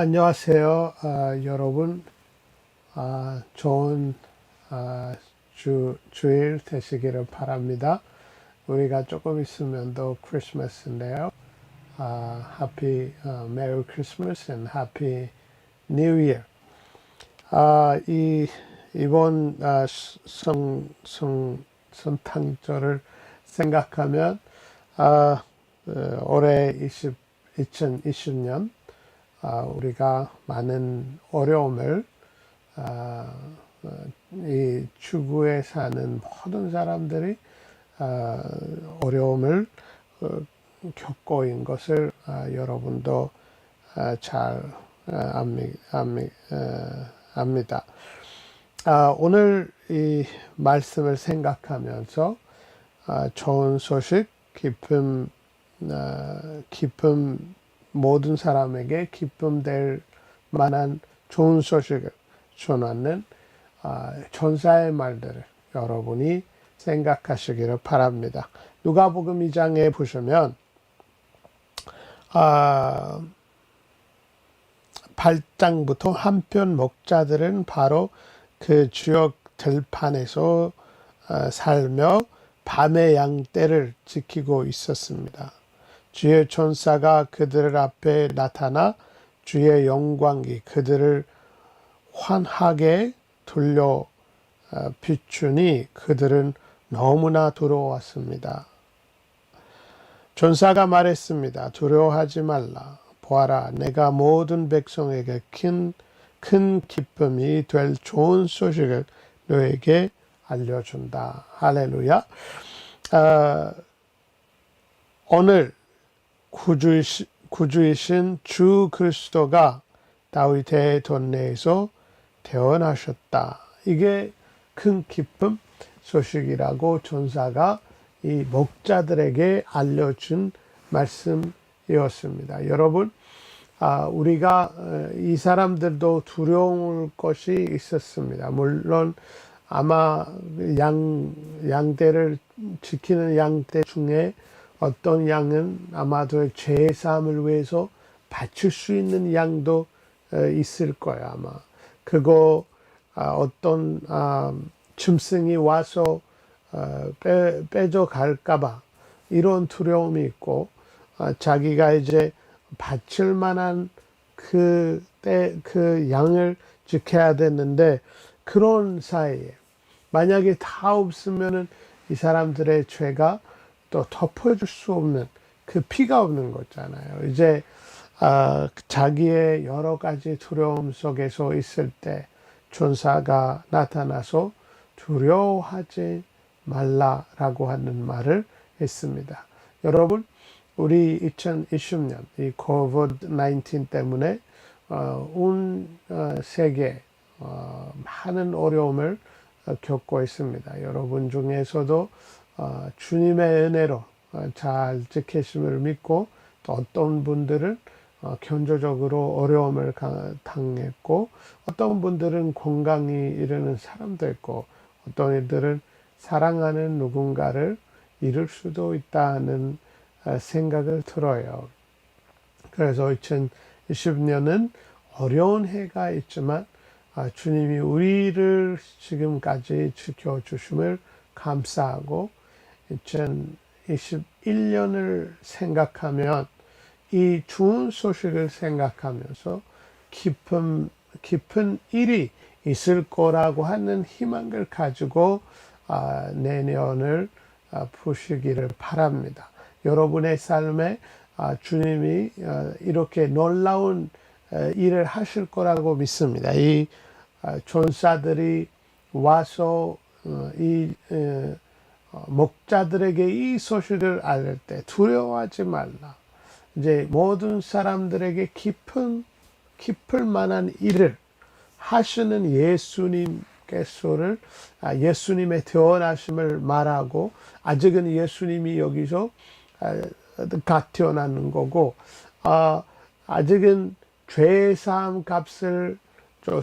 안녕하세요, 아, 여러분. 아, 좋은 아, 주, 주일 되시기를 바랍니다. 우리가 조금 있으면 또 크리스마스인데요. 아, happy uh, Merry Christmas and Happy New Year. 아, 이 이번 아, 성, 성, 성탄절을 생각하면 아, 어, 올해 20, 2020년 아, 우리가 많은 어려움을 아, 어, 이 추구에 사는 모든 사람들이 아, 어려움을 어, 겪고 있는 것을 아, 여러분도 아, 잘 아, 어, 압니다. 아, 오늘 이 말씀을 생각하면서 아, 좋은 소식, 기쁨, 아, 기쁨 모든 사람에게 기쁨 될 만한 좋은 소식을 전하는 아, 전사의 말들을 여러분이 생각하시기를 바랍니다. 누가복음 2장에 보시면 아, 8장부터 한편 목자들은 바로 그 지역 들판에서 아, 살며 밤의 양떼를 지키고 있었습니다. 주의 천사가 그들 앞에 나타나 주의 영광이 그들을 환하게 돌려 어, 비추니 그들은 너무나 두려웠습니다. 전사가 말했습니다. 두려워하지 말라. 보아라, 내가 모든 백성에게 큰, 큰 기쁨이 될 좋은 소식을 너에게 알려준다. 할렐루야. 어, 오늘 구주이시, 구주이신 주 그리스도가 다윗의 돈내에서 태어나셨다. 이게 큰 기쁨 소식이라고 전사가 이 목자들에게 알려준 말씀이었습니다. 여러분, 아, 우리가 어, 이 사람들도 두려울 것이 있었습니다. 물론 아마 양, 양대를 지키는 양대 중에 어떤 양은 아마도 제사함을 위해서 바칠 수 있는 양도 어, 있을 거야 아마. 그거 아, 어떤 아, 짐승이 와서 어, 빼, 빼져갈까봐 이런 두려움이 있고 아, 자기가 이제 바칠 만한 그, 때, 그 양을 지켜야 되는데 그런 사이에 만약에 다 없으면은 이 사람들의 죄가 또 덮어줄 수 없는 그 피가 없는 거잖아요. 이제 아, 자기의 여러 가지 두려움 속에서 있을 때 전사가 나타나서 두려워하지 말라라고 하는 말을 했습니다. 여러분, 우리 2020년 이 COVID-19 때문에 어, 온 어, 세계 어, 많은 어려움을 어, 겪고 있습니다. 여러분 중에서도 어, 주님의 은혜로 어, 잘 지키심을 믿고 또 어떤 분들은 어, 견조적으로 어려움을 당했고 어떤 분들은 건강이 이르는 사람도 있고 어떤 이들은 사랑하는 누군가를 잃을 수도 있다는 생각을 들어요. 그래서 2020년은 어려운 해가 있지만 아, 주님이 우리를 지금까지 지켜주심을 감사하고 2021년을 생각하면 이 좋은 소식을 생각하면서 깊은, 깊은 일이 있을 거라고 하는 희망을 가지고 아, 내년을 아, 보시기를 바랍니다. 여러분의 삶에 아, 주님이 이렇게 놀라운 일을 하실 거라고 믿습니다. 이 전사들이 와서 어, 이 어, 목자들에게 이 소식을 알릴 때 두려워하지 말라. 이제 모든 사람들에게 깊은 깊을 만한 일을 하시는 예수님께서를 아, 예수님의 태어나심을 말하고 아직은 예수님이 여기서 갓 태어나는 거고 아, 아직은 삶 값을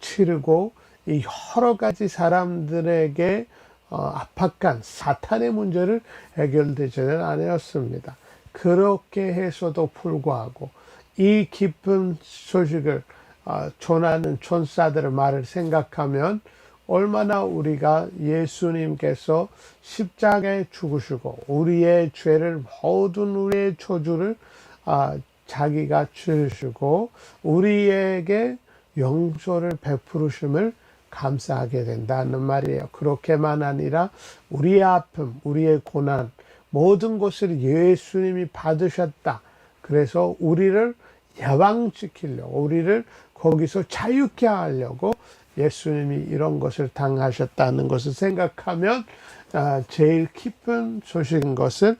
치르고 이 여러 가지 사람들에게 어, 압박한 사탄의 문제를 해결되지는 않았습니다. 그렇게 해서도 불구하고 이 깊은 소식을 어, 전하는 천사들의 말을 생각하면 얼마나 우리가 예수님께서 십자가에 죽으시고 우리의 죄를 모든 우리의 저주를 아, 자기가 지으시고 우리에게 용서를 베푸르심을 감사하게 된다는 말이에요. 그렇게만 아니라 우리의 아픔, 우리의 고난, 모든 것을 예수님이 받으셨다. 그래서 우리를 예방시키려고, 우리를 거기서 자유케 하려고 예수님이 이런 것을 당하셨다는 것을 생각하면 아, 제일 깊은 소식인 것을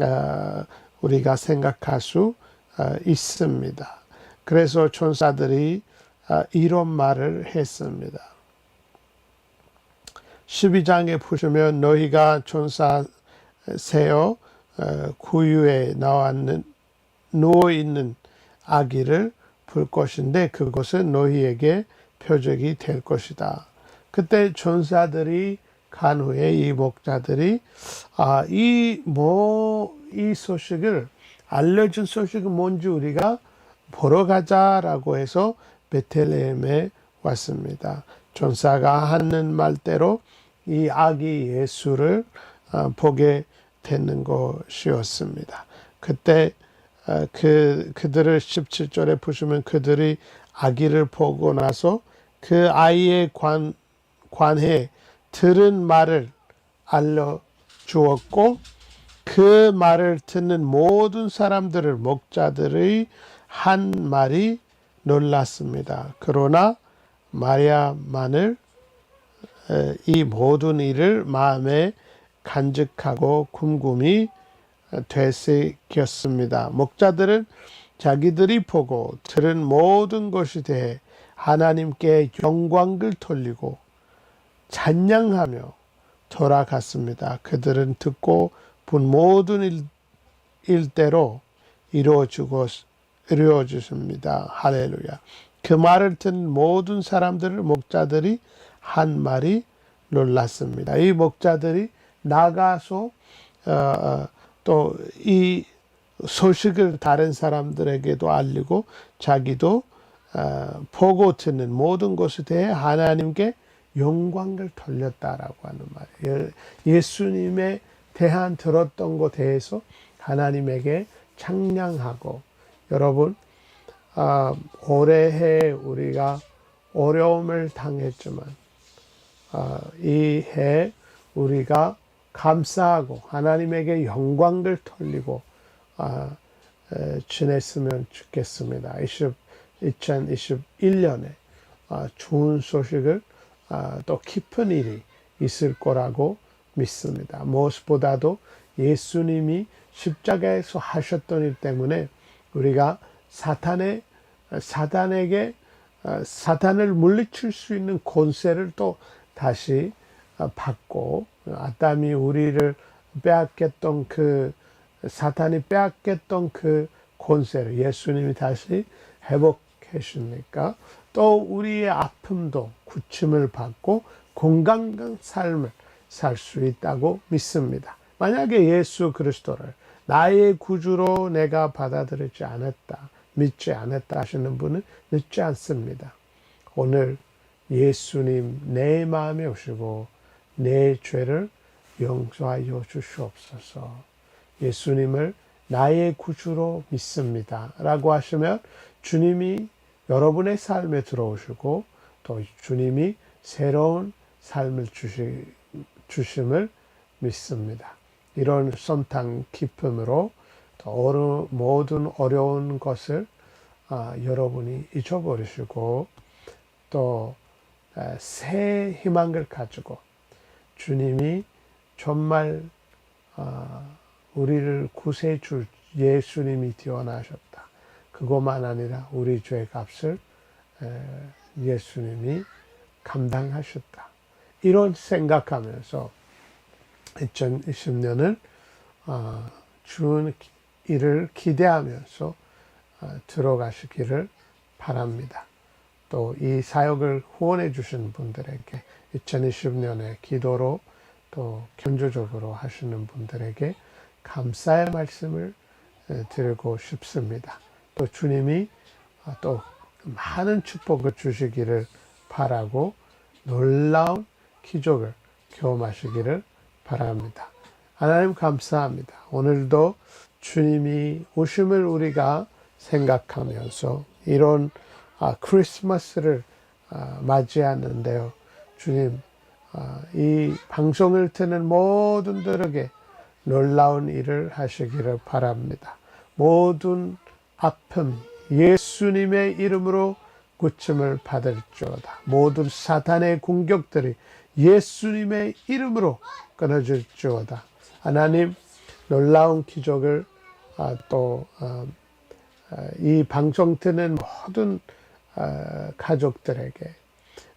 아, 우리가 생각할 수 아, 있습니다. 그래서 천사들이 이런 말을 했습니다. 12장에 보시면 너희가 천사 세어 어, 구유에 나왔는 누워 있는 아기를 볼 것인데 그것은 너희에게 표적이 될 것이다. 그때 전사들이 간 후에 이 목자들이 아, 이 뭐이 소식을 알려준 소식은 뭔지 우리가 보러 가자라고 해서 베텔레헴에 왔습니다. 전사가 하는 말대로 이 아기 예수를 어, 보게 되는 것이었습니다. 그때 어, 그 그들을 17절에 보시면 그들이 아기를 보고 나서 그 아이의 관, 관해 들은 말을 알려 주었고 그 말을 듣는 모든 사람들을 목자들의 한 말이 놀랐습니다. 그러나 마리아만을 이 모든 일을 마음에 간직하고 궁금히 되새겼습니다. 목자들은 자기들이 보고 들은 모든 것에 대해 하나님께 영광을 돌리고 찬양하며 돌아갔습니다. 그들은 듣고 본 모든 일, 일대로 이루어주고 이루어주십니다. 할렐루야. 그 말을 듣는 모든 사람들을 목자들이 한 말이 놀랐습니다. 이 목자들이 나가서 어, 어 또이 소식을 다른 사람들에게도 알리고 자기도 어, 보고 듣는 모든 것에 대해 하나님께 영광을 돌렸다라고 하는 말이에요. 예수님에 대한 들었던 것에 대해서 하나님에게 찬양하고 여러분 어, 올해에 우리가 어려움을 당했지만 어, 이 해 우리가 감사하고 하나님에게 영광을 돌리고 아, 에, 지냈으면 좋겠습니다. 20, 2021년에 아, 좋은 소식을 아, 또 깊은 일이 있을 거라고 믿습니다. 무엇보다도 예수님이 십자가에서 하셨던 일 때문에 우리가 사탄의 사단에게 아, 사탄을 물리칠 수 있는 권세를 또 다시 아, 받고 아담이 우리를 빼앗겼던 그 사탄이 빼앗겼던 그 권세를 예수님이 다시 회복해 주니까 또 우리의 아픔도 구침을 받고 건강한 삶을 살 수 있다고 믿습니다. 만약에 예수 그리스도를 나의 구주로 내가 받아들이지 않았다, 믿지 않았다 하시는 분은 늦지 않습니다. 오늘 예수님 내 마음에 오시고 내 죄를 용서하여 주시옵소서. 예수님을 나의 구주로 믿습니다. 라고 하시면 주님이 여러분의 삶에 들어오시고 또 주님이 새로운 삶을 주시, 주심을 믿습니다. 이런 썸탕 기쁨으로 어느, 모든 어려운 것을 아, 여러분이 잊어버리시고 또 새 희망을 가지고 주님이 정말 아, 우리를 구세해 줄 예수님이 태어나셨다. 그것만 아니라 우리 죄 값을 예수님이 감당하셨다. 이런 생각하면서 2020년을 아, 주는 일을 기대하면서 아, 들어가시기를 바랍니다. 또 이 사역을 후원해 주신 분들에게 2020년에 기도로 또 견조적으로 하시는 분들에게 감사의 말씀을 드리고 싶습니다. 또 주님이 아, 또 많은 축복을 주시기를 바라고 놀라운 기적을 경험하시기를 바랍니다. 하나님 감사합니다. 오늘도 주님이 오심을 우리가 생각하면서 이런 아, 크리스마스를 아, 맞이하는데요. 주님, 아, 이 방송을 듣는 모든 들에게 놀라운 일을 하시기를 바랍니다. 모든 아픔 예수님의 이름으로 고침을 받을지어다. 모든 사탄의 공격들이 예수님의 이름으로 끊어질지어다. 하나님 놀라운 기적을 아, 또 아, 아, 이 방송 듣는 모든 아, 가족들에게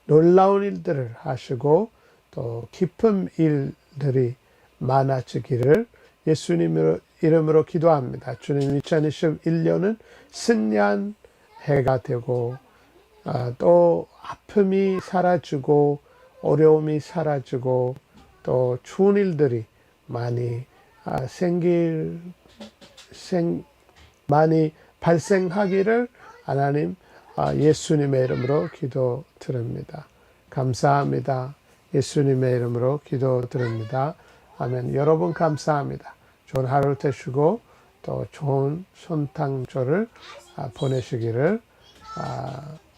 놀라운 일들을 하시고 또 기쁜 일들이 많아지기를 예수님으로 이름으로 기도합니다. 주님 2021년은 승리한 해가 되고 아, 또 아픔이 사라지고 어려움이 사라지고 또 좋은 일들이 많이 아, 생길 생 많이 발생하기를 하나님 아, 예수님의 이름으로 기도 드립니다. 감사합니다. 예수님의 이름으로 기도 드립니다. 아멘. 여러분 감사합니다. 좋은 하루 되시고 또 좋은 손탕조를 아, 보내시기를 아,